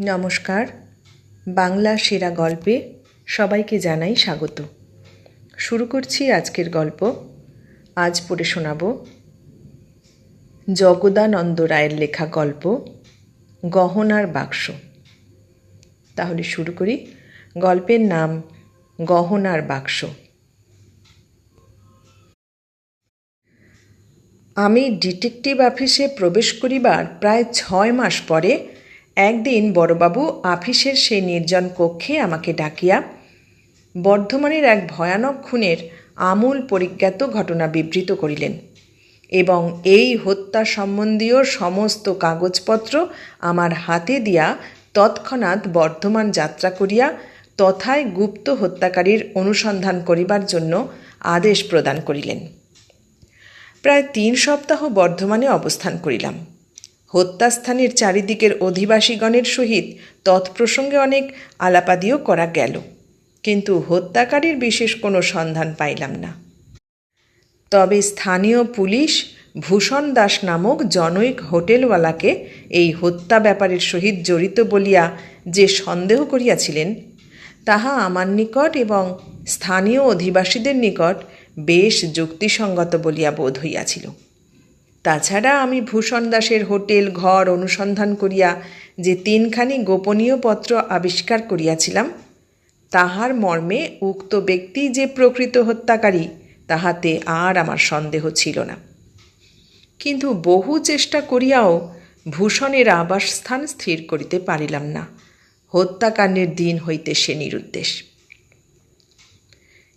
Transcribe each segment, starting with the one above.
নমস্কার। বাংলা সেরা গল্পে সবাইকে জানাই স্বাগত। শুরু করছি আজকের গল্প। আজ পড়ে শোনাব জগদানন্দ রায়ের লেখা গল্প, গহনার বাক্স। তাহলে শুরু করি। গল্পের নাম গহনার বাক্স। আমি ডিটেকটিভ অফিসে প্রবেশ করিবার প্রায় ছয় মাস পরে একদিন বড়বাবু আফিসের সেই নির্জন কক্ষে আমাকে ডাকিয়া বর্ধমানের এক ভয়ানক খুনের আমূল পরিজ্ঞাত ঘটনা বিবৃত করিলেন এবং এই হত্যা সম্বন্ধীয় সমস্ত কাগজপত্র আমার হাতে দিয়া তৎক্ষণাৎ বর্ধমান যাত্রা করিয়া তথায় গুপ্ত হত্যাকারীর অনুসন্ধান করিবার জন্য আদেশ প্রদান করিলেন। প্রায় তিন সপ্তাহ বর্ধমানে অবস্থান করিলাম। হত্যাস্থানের চারিদিকের অধিবাসীগণের সহিত তৎপ্রসঙ্গে অনেক আলাপাদিও করা গেল। কিন্তু হত্যাকারীর বিশেষ কোনো সন্ধান পাইলাম না। তবে স্থানীয় পুলিশ ভূষণ দাস নামক জনৈক হোটেলওয়ালাকে এই হত্যা ব্যাপারের সহিত জড়িত বলিয়া যে সন্দেহ করিয়াছিলেন, তাহা আমার নিকট এবং স্থানীয় অধিবাসীদের নিকট বেশ যুক্তিসঙ্গত বলিয়া বোধ হইয়াছিল। তাছাড়া আমি ভূষণ দাসের হোটেল, ঘর অনুসন্ধান করিয়া যে তিনখানি গোপনীয় পত্র আবিষ্কার করিয়াছিলাম, তাহার মর্মে উক্ত ব্যক্তি যে প্রকৃত হত্যাকারী, তাহাতে আর আমার সন্দেহ ছিল না। কিন্তু বহু চেষ্টা করিয়াও ভূষণের আবাসস্থান স্থির করিতে পারিলাম না। হত্যাকাণ্ডের দিন হইতে সে নিরুদ্দেশ।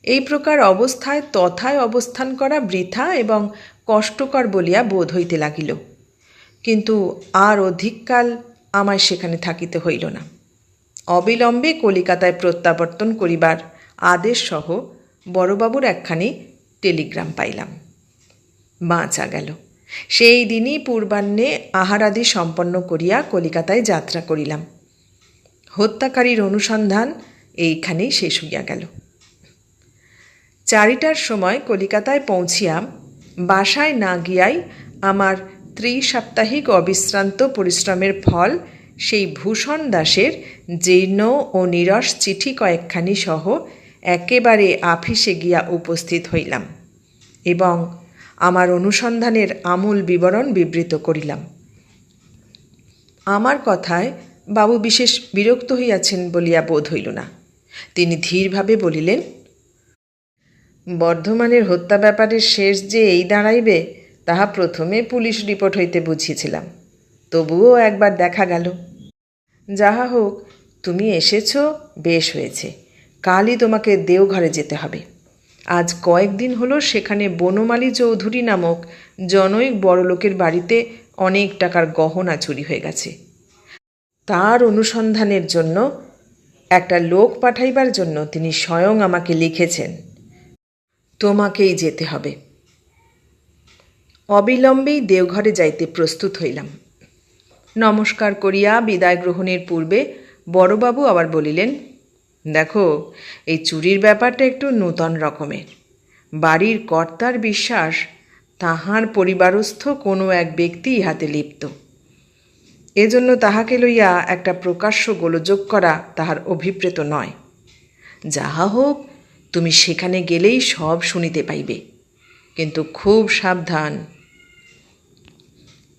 এই প্রকার অবস্থায় তথায় অবস্থান করা বৃথা এবং কষ্টকর বলিয়া বোধ হইতে লাগিল। কিন্তু আর অধিককাল আমায় সেখানে থাকিতে হইল না। অবিলম্বে কলিকাতায় প্রত্যাবর্তন করিবার আদেশ সহ বড়বাবুর একখানি টেলিগ্রাম পাইলাম। বাঁচা গেল। সেই দিনই পূর্বাহ্নে আহারাদি সম্পন্ন করিয়া কলিকাতায় যাত্রা করিলাম। হত্যাকারীর অনুসন্ধান এইখানেই শেষ হইয়া গেল। চারিটার সময় কলিকাতায় পৌঁছিয়া বাসায় না গিয়াই আমার ত্রিসাপ্তাহিক অবিশ্রান্ত পরিশ্রমের ফল, সেই ভূষণ দাসের জীর্ণ ও নিরস চিঠি কয়েকখানি সহ একেবারে আফিসে গিয়া উপস্থিত হইলাম এবং আমার অনুসন্ধানের আমূল বিবরণ বিবৃত করিলাম। আমার কথায় বাবু বিশেষ বিরক্ত হইয়াছেন বলিয়া বোধ হইল না। তিনি ধীরভাবে বলিলেন বর্ধমানের হত্যা ব্যাপারের শেষ যে এই দাঁড়াইবে, তাহা প্রথমে পুলিশ রিপোর্ট হইতে বুঝিয়েছিলাম। তবুও একবার দেখা গেল। যাহা হোক, তুমি এসেছ, বেশ হয়েছে। কালই তোমাকে দেওঘরে যেতে হবে। আজ কয়েকদিন হলো সেখানে বনমালী চৌধুরী নামক জনৈক বড়লোকের বাড়িতে অনেক টাকার গহনা চুরি হয়ে গেছে। তার অনুসন্ধানের জন্য একটা লোক পাঠাইবার জন্য তিনি স্বয়ং আমাকে লিখেছেন। তোমাকেই যেতে হবে। অবিলম্বেই দেওঘরে যাইতে প্রস্তুত হইলাম। নমস্কার করিয়া বিদায় গ্রহণের পূর্বে বড়বাবু আবার বলিলেন, দেখো, এই চুরির ব্যাপারটা একটু নূতন রকমের বাড়ির কর্তার বিশ্বাস, তাহার পরিবারস্থ কোনো এক ব্যক্তি ইহাতে লিপ্ত। এজন্য তাহাকে লইয়া একটা প্রকাশ্য গোলযোগ করা তাহার অভিপ্রেত নয়। যাহা হোক তুমি সেখানে গেলেই সব শুনিতে পাইবে। কিন্তু খুব সাবধান।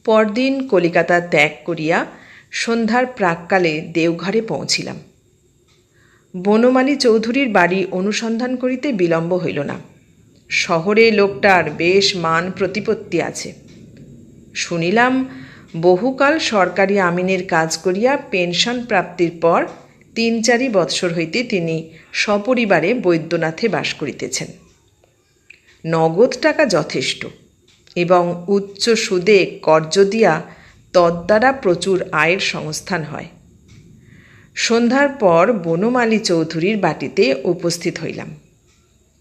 পরদিন কলিকাতা ত্যাগ করিয়া সন্ধ্যার প্রাককালে দেওঘরে পৌঁছিলাম। বনমালী চৌধুরীর বাড়ি অনুসন্ধান করিতে বিলম্ব হইল না। শহরে লোকটার বেশ মান প্রতিপত্তি আছে। শুনিলাম বহুকাল সরকারি আমিনের কাজ করিয়া পেনশন প্রাপ্তির পর তিন চারি বৎসর হইতে তিনি সপরিবারে বৈদ্যনাথে বাস করিতেছেন। নগদ টাকা যথেষ্ট এবং উচ্চ সুদে কর্য দিয়া তদ্বারা প্রচুর আয়ের সংস্থান হয়। সন্ধ্যার পর বনমালী চৌধুরীর বাটিতে উপস্থিত হইলাম,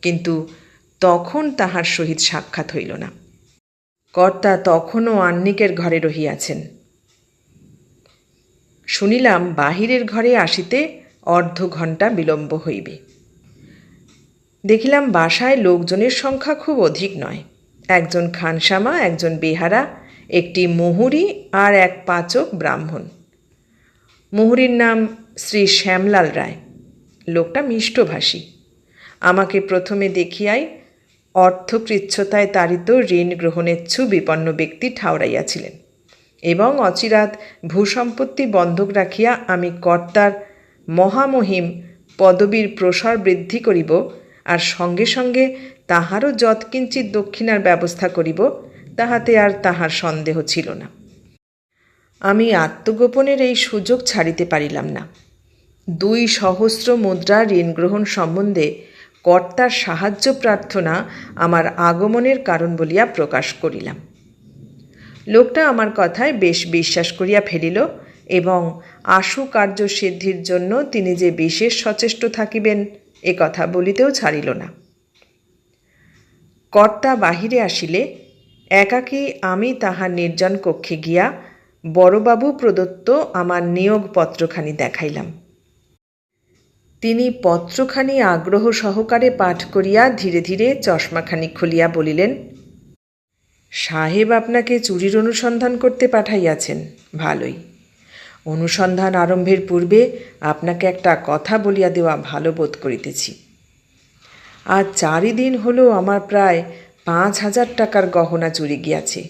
কিন্তু তখন তাহার সহিত সাক্ষাৎ হইল না। কর্তা তখনও আন্নিকের ঘরে রহিয়াছেন। শুনিলাম বাহিরের ঘরে আসিতে অর্ধ ঘণ্টা বিলম্ব হইবে। দেখিলাম বাসায় লোকজনের সংখ্যা খুব অধিক নয়। একজন খানসামা, একজন বেহারা, একটি মুহুরি আর এক পাচক ব্রাহ্মণ। মুহুরীর নাম শ্রী শ্যামলাল রায়। লোকটা মিষ্টভাষী। আমাকে প্রথমে দেখিয়াই অর্থকৃচ্ছতায় তাড়িত ঋণ গ্রহণেচ্ছু বিপন্ন ব্যক্তি ঠাউরাইয়াছিলেন এবং অচিরাত ভূসম্পত্তি বন্ধক রাখিয়া আমি কর্তার মহামহিম পদবীর প্রসার বৃদ্ধি করিব আর সঙ্গে সঙ্গে তাহারও যৎকিঞ্চিত দক্ষিণার ব্যবস্থা করিব, তাহাতে আর তাহার সন্দেহ ছিল না। আমি আত্মগোপনের এই সুযোগ ছাড়িতে পারিলাম না। দুই সহস্র মুদ্রা ঋণ গ্রহণ সম্বন্ধে কর্তার সাহায্য প্রার্থনা আমার আগমনের কারণ বলিয়া প্রকাশ করিলাম। লোকটা আমার কথায় বেশ বিশ্বাস করিয়া ফেলিল এবং আশু কার্য সিদ্ধির জন্য তিনি যে বিশেষ সচেষ্ট থাকিবেন, এ কথা বলিতেও ছাড়িল না। কর্তা বাহিরে আসিলে একাকী আমি তাহার নির্জন কক্ষে গিয়া বড়বাবু প্রদত্ত আমার নিয়োগপত্রখানি দেখাইলাম। তিনি পত্রখানি আগ্রহ সহকারে পাঠ করিয়া ধীরে ধীরে চশমাখানি খুলিয়া বলিলেন সাহেব আপনাকে চুরির অনুসন্ধান করতে পাঠাইয়াছেন, ভালোই। অনুসন্ধান আরম্ভের পূর্বে আপনাকে একটা কথা বলিয়া দেওয়া ভালো বোধ করিতেছি। আজ চারিদিন হলো আমার প্রায় পাঁচ হাজার টাকার গহনা চুরি গিয়াছে।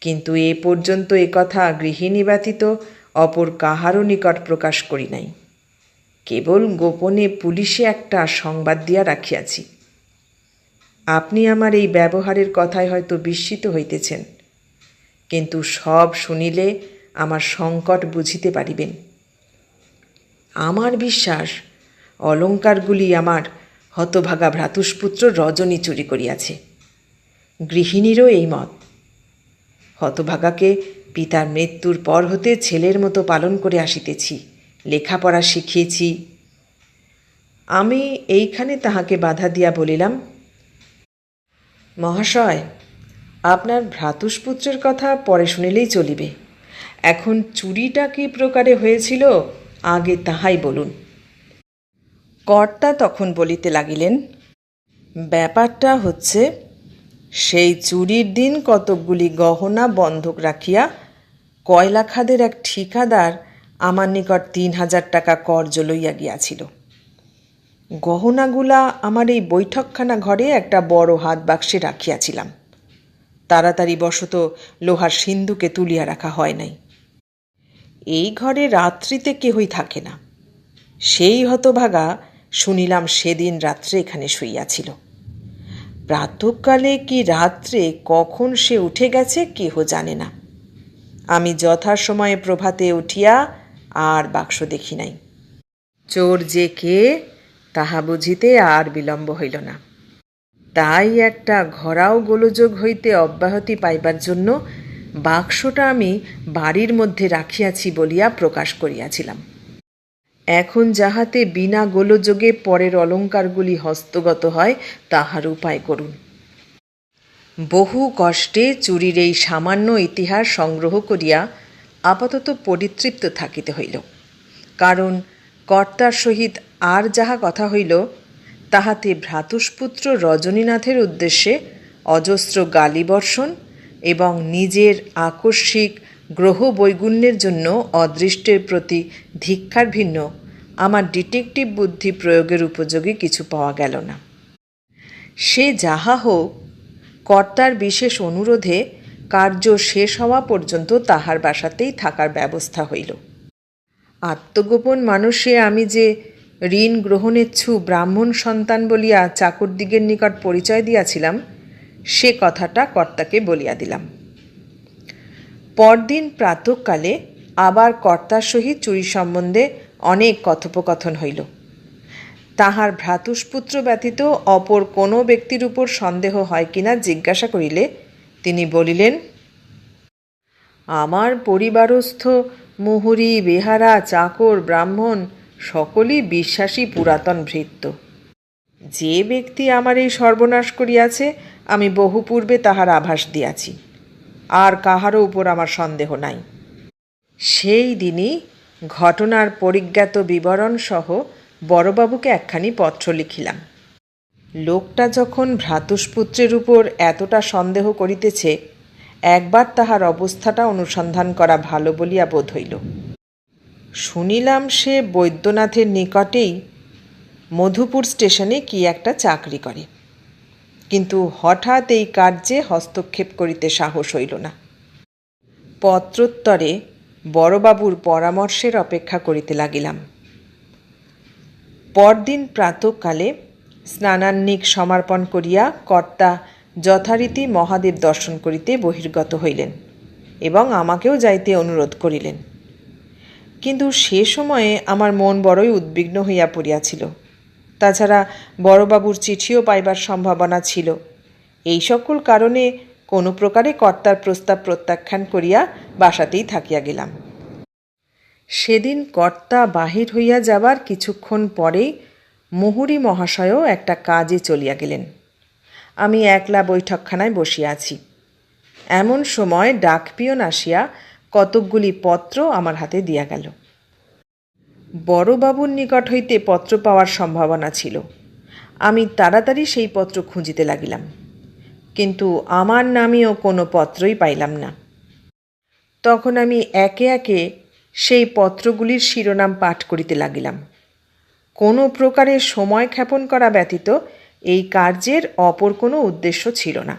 কিন্তু এ পর্যন্ত এ কথা গৃহিণী ব্যতীত অপর কাহারও নিকট প্রকাশ করি নাই। কেবল গোপনে পুলিশে একটা সংবাদ দিয়া রাখিয়াছি। আপনি আমার এই ব্যবহারের কথায় হয়তো বিস্মিত হইতেছেন। কিন্তু সব শুনিলে আমার সংকট বুঝিতে পারিবেন। আমার বিশ্বাস, অলঙ্কারগুলি আমার হতভাগা ভ্রাতুষ্পুত্র রজনী চুরি করিয়াছে। গৃহিণীরও এই মত। হতভাগাকে পিতার মৃত্যুর পর হতে ছেলের মতো পালন করে আসিতেছি, লেখাপড়া শিখিয়েছি। আমি এইখানে তাহাকে বাধা দিয়া বলিলাম মহাশয়, আপনার ভ্রাতুষ্পুত্রের কথা পরে শুনিলেই চলিবে। এখন চুরিটা কী প্রকারে হয়েছিল, আগে তাহাই বলুন। কর্তা তখন বলিতে লাগিলেন, ব্যাপারটা হচ্ছে, সেই চুরির দিন কতকগুলি গহনা বন্ধক রাখিয়া কয়লা খাদের এক ঠিকাদার আমার নিকট তিন হাজার টাকা কর্জ লইয়া গিয়াছিল। গহনাগুলা আমার এই বৈঠকখানা ঘরে একটা বড় হাত বাক্সে রাখিয়াছিলাম। তাড়াতাড়ি বশত লোহার সিন্ধুকে তুলিয়া রাখা হয় নাই। এই ঘরে রাত্রিতে কেহই থাকে না। সেই হতভাগা শুনিলাম সেদিন রাত্রে এখানে শুইয়াছিল। প্রাতকালে কি রাত্রে কখন সে উঠে গেছে কেহ জানে না। আমি যথাসময়ে প্রভাতে উঠিয়া আর বাক্স দেখি নাই। চোর যে কে তাহা বুঝিতে আর বিলম্ব হইল না। তাই একটা ঘরাও গোলযোগ হইতে অব্যাহতি পাইবার জন্য বাক্সটা আমি বাড়ির মধ্যে রাখিয়াছি বলিয়া প্রকাশ করিয়াছিলাম। এখন যাহাতে বিনা গোলযোগে পরের অলঙ্কারগুলি হস্তগত হয়, তাহার উপায় করুন। বহু কষ্টে চুরির এই সামান্য ইতিহাস সংগ্রহ করিয়া আপাতত পরিতৃপ্ত থাকিতে হইল। কারণ কর্তার সহিত আর যাহা কথা হইল, তাহাতে ভ্রাতুষ্পুত্র রজনীনাথের উদ্দেশ্যে অজস্র গালিবর্ষণ এবং নিজের আকস্মিক গ্রহ বৈগুণ্যের জন্য অদৃষ্টের প্রতি ধিক্ষার ভিন্ন আমার ডিটেকটিভ বুদ্ধি প্রয়োগের উপযোগী কিছু পাওয়া গেল না। সে যাহা হোক, কর্তার বিশেষ অনুরোধে কার্য শেষ হওয়া পর্যন্ত তাহার বাসাতেই থাকার ব্যবস্থা হইল। আত্মগোপন মানুষে আমি যে ঋণ গ্রহণেচ্ছু ব্রাহ্মণ সন্তান বলিয়া চাকরদিগের নিকট পরিচয় দিয়াছিলাম, সে কথাটা কর্তাকে বলিয়া দিলাম। পরদিন প্রাতকালে আবার কর্তার সহিত চুরি সম্বন্ধে অনেক কথোপকথন হইল। তাহার ভ্রাতুষ্পুত্র ব্যতীত অপর কোনো ব্যক্তির উপর সন্দেহ হয় কিনা জিজ্ঞাসা করিলে তিনি বলিলেন, আমার পরিবারস্থ মুহুরি, বেহারা, চাকর, ব্রাহ্মণ সকলই বিশ্বাসী পুরাতন ভৃত্য। যে ব্যক্তি আমার এই সর্বনাশ করিয়াছে, আমি বহু পূর্বে তাহার আভাস দিয়াছি। আর কাহারও উপর আমার সন্দেহ নাই। সেই দিনই ঘটনার পরিজ্ঞাত বিবরণ সহ বড়বাবুকে একখানি পত্র লিখিলাম। লোকটা যখন ভ্রাতুষ্পুত্রের উপর এতটা সন্দেহ করিতেছে, একবার তাহার অবস্থাটা অনুসন্ধান করা ভালো বলিয়া বোধ হইল। শুনিলাম সে বৈদ্যনাথের নিকটেই মধুপুর স্টেশনে কি একটা চাকরি করে। কিন্তু হঠাৎ এই কার্যে হস্তক্ষেপ করিতে সাহস হইল না। পত্রোত্তরে বড়বাবুর পরামর্শের অপেক্ষা করিতে লাগিলাম। পরদিন প্রাতকালে স্নানান্নিক সমর্পণ করিয়া কর্তা যথারীতি মহাদেব দর্শন করিতে বহির্গত হইলেন এবং আমাকেও যাইতে অনুরোধ করিলেন। কিন্তু সে সময়ে আমার মন বড়ই উদ্বিগ্ন হইয়া পড়িয়াছিল। তাছাড়া বড়বাবুর চিঠিও পাইবার সম্ভাবনা ছিল। এই সকল কারণে কোনো প্রকারে কর্তার প্রস্তাব প্রত্যাখ্যান করিয়া বাসাতেই থাকিয়া গেলাম। সেদিন কর্তা বাহির হইয়া যাবার কিছুক্ষণ পরেই মুহুরী মহাশয়ও একটা কাজে চলিয়া গেলেন। আমি একলা বৈঠকখানায় বসিয়া আছি। এমন সময় ডাকপিয়ন আসিয়া কতকগুলি পত্র আমার হাতে দিয়া গেল। বড়বাবুর নিকট হইতে পত্র পাওয়ার সম্ভাবনা ছিল। আমি তাড়াতাড়ি সেই পত্র খুঁজিতে লাগিলাম। কিন্তু আমার নামেও কোনো পত্রই পাইলাম না। তখন আমি একে একে সেই পত্রগুলির শিরোনাম পাঠ করিতে লাগিলাম। কোনো প্রকারে সময় ক্ষেপণ করা ব্যতীত এই কার্যের অপর কোনো উদ্দেশ্য ছিল না।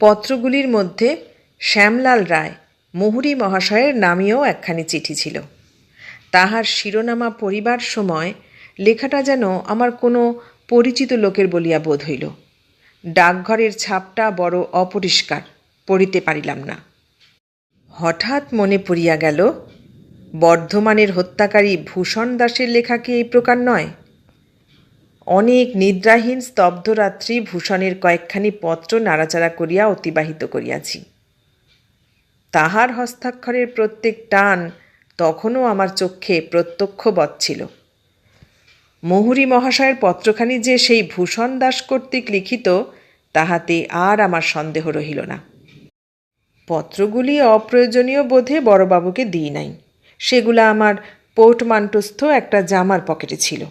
পত্রগুলির মধ্যে শ্যামলাল রায় মুহুরী মহাশয়ের নামেও একখানি চিঠি ছিল। তাহার শিরোনামা পড়িবার সময় লেখাটা যেন আমার কোনো পরিচিত লোকের বলিয়া বোধ হইল। ডাকঘরের ছাপটা বড় অপরিষ্কার, পড়িতে পারিলাম না। হঠাৎ মনে পড়িয়া গেল, বর্ধমানের হত্যাকারী ভূষণ দাসের লেখা কি এই প্রকার নয়? অনেক নিদ্রাহীন স্তব্ধরাত্রি ভূষণের কয়েকখানি পত্র নাড়াচাড়া করিয়া অতিবাহিত করিয়াছি। তাহার হস্তাক্ষরের প্রত্যেক টান তখনও আমার চক্ষে প্রত্যক্ষবৎ ছিল। মহুরী মহাশয়ের পত্রখানি যে সেই ভূষণ দাস কর্তৃক লিখিত, তাহাতে আর আমার সন্দেহ রহিল না। পত্রগুলি অপ্রয়োজনীয় বোধে বড়বাবুকে দিই নাই। সেগুলা আমার পোর্টমান্টস্থ একটা জামার পকেটে ছিল।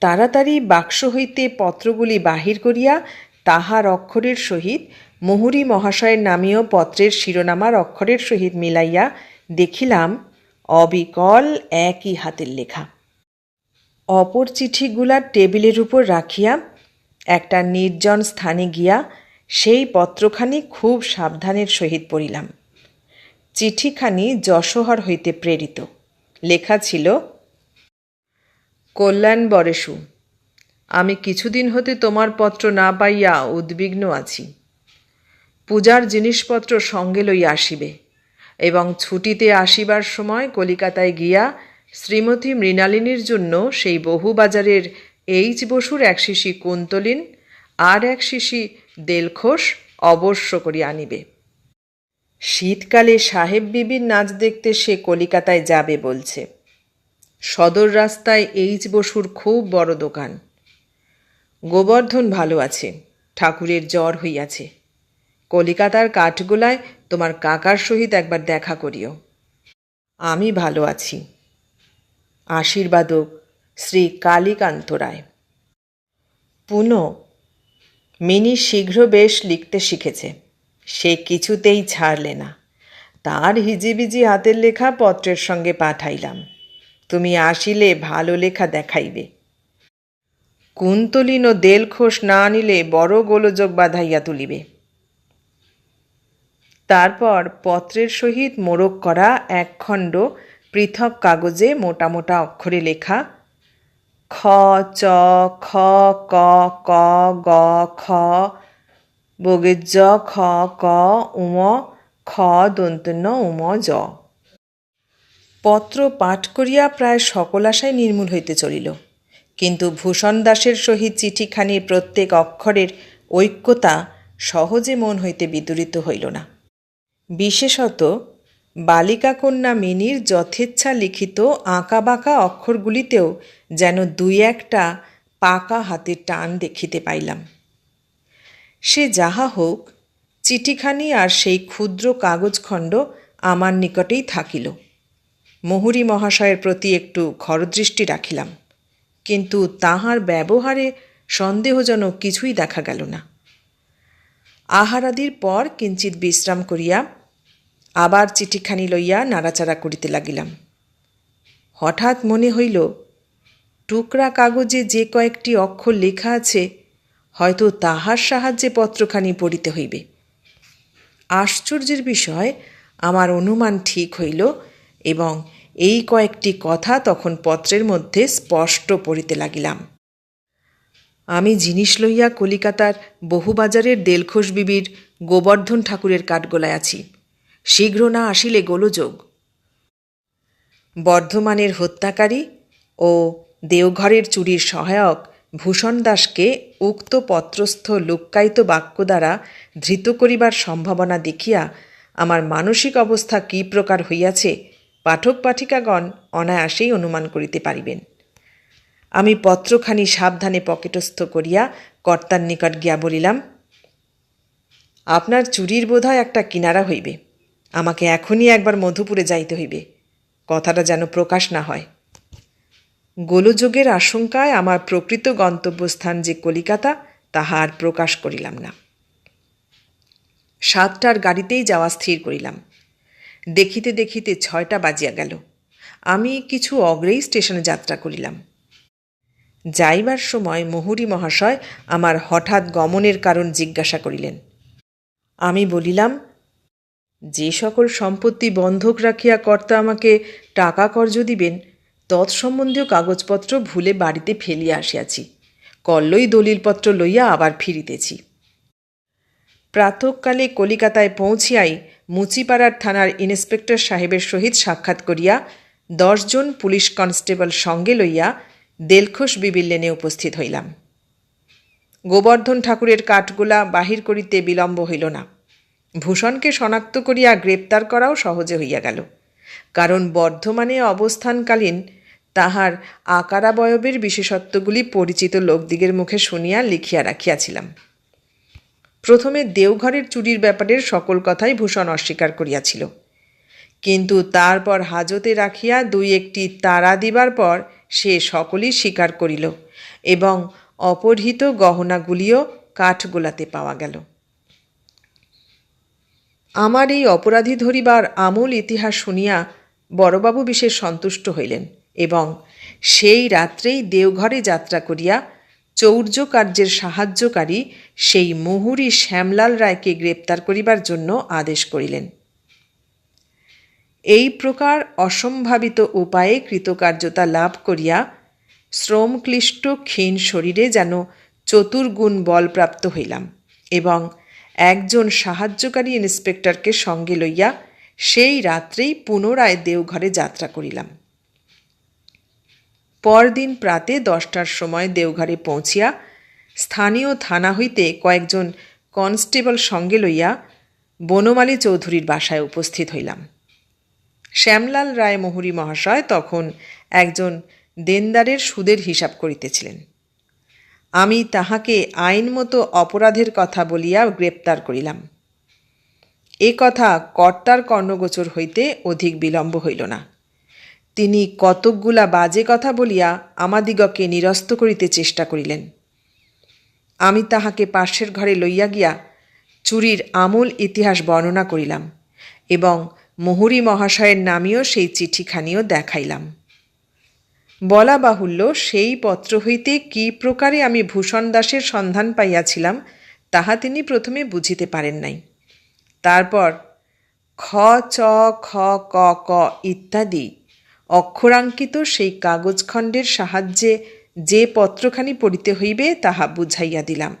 তাড়াতাড়ি বাক্স হইতে পত্রগুলি বাহির করিয়া তাহার অক্ষরের সহিত মুহুরী মহাশয়ের নামীয় পত্রের শিরোনামার অক্ষরের সহিত মিলাইয়া দেখিলাম অবিকল একই হাতের লেখা। অপর চিঠিগুলা টেবিলের উপর রাখিয়া একটা নির্জন স্থানে গিয়া সেই পত্রখানি খুব সাবধানের সহিত পড়িলাম। চিঠিখানি যশোহর হইতে প্রেরিত। লেখা ছিল, কল্যাণ বরেশু, আমি কিছুদিন হতে তোমার পত্র না পাইয়া উদ্বিগ্ন আছি। পূজার জিনিসপত্র সঙ্গে লইয়া আসিবে এবং ছুটিতে আসিবার সময় কলিকাতায় গিয়া শ্রীমতী মৃণালিনীর জন্য সেই বহুবাজারের এইচ বসুর এক শিশি কুন্তলিন আর এক শিশি দেলখোস অবশ্য করিয়া আনিবে। শীতকালে সাহেব বিবির নাচ দেখতে সে কলিকাতায় যাবে বলছে। সদর রাস্তায় এইচ বসুর খুব বড় দোকান। গোবর্ধন ভালো আছে ঠাকুরের জ্বর হইয়াছে। কলিকাতার কাঠগোলায় তোমার কাকার সহিত একবার দেখা করিও। আমি ভালো আছি। আশীর্বাদক শ্রী কালীকান্ত রায়। পুনঃ, মিনি শীঘ্র বেশ লিখতে শিখেছে। সে কিছুতেই ছাড়লে না। তার হিজিবিজি হাতের লেখা পত্রের সঙ্গে পাঠাইলাম। তুমি আসিলে ভালো লেখা দেখাইবে। কুন্তলিন ও দেলখোস না আনিলে বড় গোলযোগ বাঁধাইয়া তুলিবে। তারপর পত্রের সহিত মোড়ক করা একখণ্ড পৃথক কাগজে মোটা মোটা অক্ষরে লেখা, খ, চ, খ, ক ক, গ, খ বগের জ খ, ক, উম, খ দন্তন্য উম, জ। পত্র পাঠ করিয়া প্রায় সকল আশায় নির্মূল হইতে চলিল। কিন্তু ভূষণ দাসের সহিত চিঠিখানির প্রত্যেক অক্ষরের ঐক্যতা সহজে মন হইতে বিদূরিত হইল না। বিশেষত বালিকা কন্যা মিনির যথেচ্ছা লিখিত আঁকাবাঁকা অক্ষরগুলিতেও যেন দুই একটা পাকা হাতের টান দেখিতে পাইলাম। সে যাহা হোক, চিঠিখানি আর সেই ক্ষুদ্র কাগজখণ্ড আমার নিকটেই থাকিল। মহুরী মহাশয়ের প্রতি একটু খরদৃষ্টি রাখিলাম, কিন্তু তাহার ব্যবহারে সন্দেহজনক কিছুই দেখা গেল না। আহারাদির পর কিঞ্চিত বিশ্রাম করিয়া আবার চিঠিখানি লইয়া নাড়াচাড়া করিতে লাগিলাম। হঠাৎ মনে হইল, টুকরা কাগজে যে কয়েকটি অক্ষর লেখা আছে, হয়তো তাহার সাহায্যে পত্রখানি পড়িতে হইবে। আশ্চর্যের বিষয়, আমার অনুমান ঠিক হইল এবং এই কয়েকটি কথা তখন পত্রের মধ্যে স্পষ্ট পড়িতে লাগিলাম। আমি জিনিস লইয়া কলিকাতার বহুবাজারের দেলখোশ বিবির গোবর্ধন ঠাকুরের কাঠগোলায় আছি। শীঘ্র না আসিলে গোলযোগ। বর্ধমানের হত্যাকারী ও দেওঘরের চুরির সহায়ক ভূষণ দাসকে উক্ত পত্রস্থ লুক্কায়িত বাক্য দ্বারা ধৃত করিবার সম্ভাবনা দেখিয়া আমার মানসিক অবস্থা কী প্রকার হইয়াছে, পাঠক পাঠিকাগণ অনায়াসেই অনুমান করিতে পারিবেন। আমি পত্রখানি সাবধানে পকেটস্থ করিয়া কর্তার নিকট গিয়া বলিলাম, আপনার চুরির বোধহয় একটা কিনারা হইবে। আমাকে এখনই একবার মধুপুরে যাইতে হইবে। কথাটা যেন প্রকাশ না হয়। গোলযোগের আশঙ্কায় আমার প্রকৃত গন্তব্যস্থান যে কলিকাতা, তাহা আর প্রকাশ করিলাম না। সাতটার গাড়িতেই যাওয়া স্থির করিলাম। দেখিতে দেখিতে ছয়টা বাজিয়া গেল। আমি কিছু অগ্রেই স্টেশনে যাত্রা করিলাম। যাইবার সময় মহুরী মহাশয় আমার হঠাৎ গমনের কারণ জিজ্ঞাসা করিলেন। আমি বলিলাম যে সকল সম্পত্তি বন্ধক রাখিয়া কর্তা আমাকে টাকা কর্য দিবেন তৎসম্বন্ধীয় কাগজপত্র ভুলে বাড়িতে ফেলিয়া আসিয়াছি। কল্লই দলিলপত্র লইয়া আবার ফিরিতেছি। প্রাতকালে কলিকাতায় পৌঁছিয়াই মুচিপাড়ার থানার ইন্সপেক্টর সাহেবের সহিত সাক্ষাৎ করিয়া দশজন পুলিশ কনস্টেবল সঙ্গে লইয়া দেলখোষ বিবির লেনে উপস্থিত হইলাম। গোবর্ধন ঠাকুরের কাঠগুলা বাহির করিতে বিলম্ব হইল না। ভূষণকে শনাক্ত করিয়া গ্রেপ্তার করাও সহজে হইয়া গেল। কারণ বর্ধমানে অবস্থানকালীন তাহার আকারাবয়বের বিশেষত্বগুলি পরিচিত লোকদিগের মুখে শুনিয়া লিখিয়া রাখিয়াছিলাম। প্রথমে দেওঘরের চুরির ব্যাপারের সকল কথাই ভূষণ অস্বীকার করিয়াছিল। কিন্তু তারপর হাজতে রাখিয়া দুই একটি তারা দিবার পর সে সকলই স্বীকার করিল এবং অপহৃত গহনাগুলিও কাঠগোলাতে পাওয়া গেল। আমার এই অপরাধী ধরিবার আমূল ইতিহাস শুনিয়া বড়বাবু বিশেষ সন্তুষ্ট হইলেন এবং সেই রাত্রেই দেওঘরে যাত্রা করিয়া চৌর্য কার্যের সাহায্যকারী সেই মুহুরি শ্যামলাল রায়কে গ্রেপ্তার করিবার জন্য আদেশ করিলেন। এই প্রকার অসম্ভাবিত উপায়ে কৃতকার্যতা লাভ করিয়া শ্রমক্লিষ্ট ক্ষীণ শরীরে যেন চতুর্গুণ বলপ্রাপ্ত হইলাম এবং একজন সাহায্যকারী ইন্সপেক্টরকে সঙ্গে লইয়া সেই রাত্রেই পুনরায় দেওঘরে যাত্রা করিলাম। পরদিন প্রাতে দশটার সময় দেওঘরে পৌঁছিয়া স্থানীয় থানা হইতে কয়েকজন কনস্টেবল সঙ্গে লইয়া বনমালী চৌধুরীর বাসায় উপস্থিত হইলাম। শ্যামলাল রায় মহুরী মহাশয় তখন একজন দেনদারের সুদের হিসাব করিতেছিলেন। আমি তাহাকে আইন মতো অপরাধের কথা বলিয়া গ্রেপ্তার করিলাম। এ কথা কর্তার কর্ণগোচর হইতে অধিক বিলম্ব হইল না। তিনি কতকগুলা বাজে কথা বলিয়া আমাদিগকে নিরস্ত করিতে চেষ্টা করিলেন। আমি তাহাকে পার্শ্বের ঘরে লইয়া গিয়া চুরির আমূল ইতিহাস বর্ণনা করিলাম এবং মহুরী মহাশয়ের নামেও সেই চিঠিখানিও দেখাইলাম। বলা বাহুল্য, সেই পত্র হইতে কি প্রকারে আমি ভূষণ দাসের সন্ধান পাইয়াছিলাম, তাহা তিনি প্রথমে বুঝিতে পারেন নাই। তারপর, খ, চ, খ, ক ক ইত্যাদি অক্ষরাঙ্কিত সেই কাগজখণ্ডের সাহায্যে যে পত্রখানি পড়িতে হইবে তাহা বুঝাইয়া দিলাম।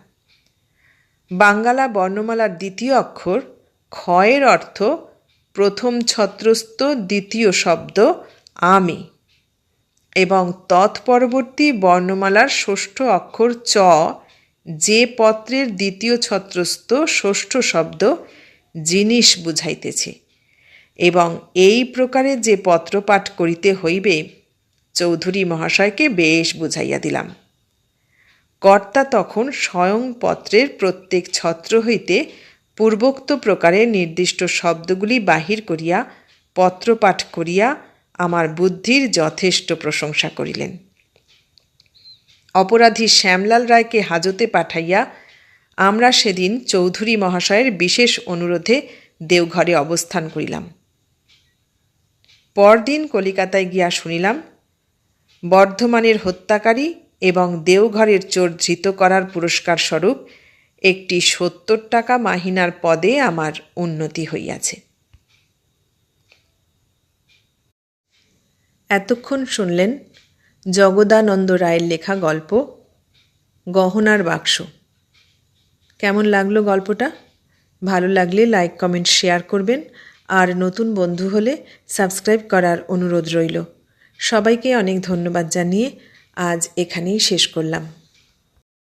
বাঙ্গালা বর্ণমালার দ্বিতীয় অক্ষর ক্ষয়ের অর্থ প্রথম ছত্রস্থ দ্বিতীয় শব্দ, আমি। এবং তৎপরবর্তী বর্ণমালার ষষ্ঠ অক্ষর চ, যে পত্রের দ্বিতীয় ছত্রস্থ ষষ্ঠ শব্দ জিনিস বুঝাইতেছে। এবং এই প্রকারে যে পত্রপাঠ করিতে হইবে, চৌধুরী মহাশয়কে বেশ বুঝাইয়া দিলাম। কর্তা তখন স্বয়ং পত্রের প্রত্যেক ছত্র হইতে পূর্বোক্ত প্রকারে নির্দিষ্ট শব্দগুলি বাহির করিয়া পত্রপাঠ করিয়া আমার বুদ্ধির যথেষ্ট প্রশংসা করিলেন। অপরাধী শ্যামলাল রায়কে হাজতে পাঠাইয়া আমরা সেদিন চৌধুরী মহাশয়ের বিশেষ অনুরোধে দেওঘরে অবস্থান করিলাম। পরদিন কলিকাতায় গিয়া শুনিলাম, বর্ধমানের হত্যাকারী এবং দেওঘরের চোর ধৃত করার পুরস্কার স্বরূপ একটি সত্তর টাকা মাহিনার পদে আমার উন্নতি হইয়াছে। এতক্ষণ শুনলেন জগদানন্দ রায়ের লেখা গল্প, গহনার বাক্স। কেমন লাগল গল্পটা? ভালো লাগলে লাইক, কমেন্ট, শেয়ার করবেন। আর নতুন বন্ধু হলে সাবস্ক্রাইব করার অনুরোধ রইল। সবাইকে অনেক ধন্যবাদ জানিয়ে আজ এখানেই শেষ করলাম।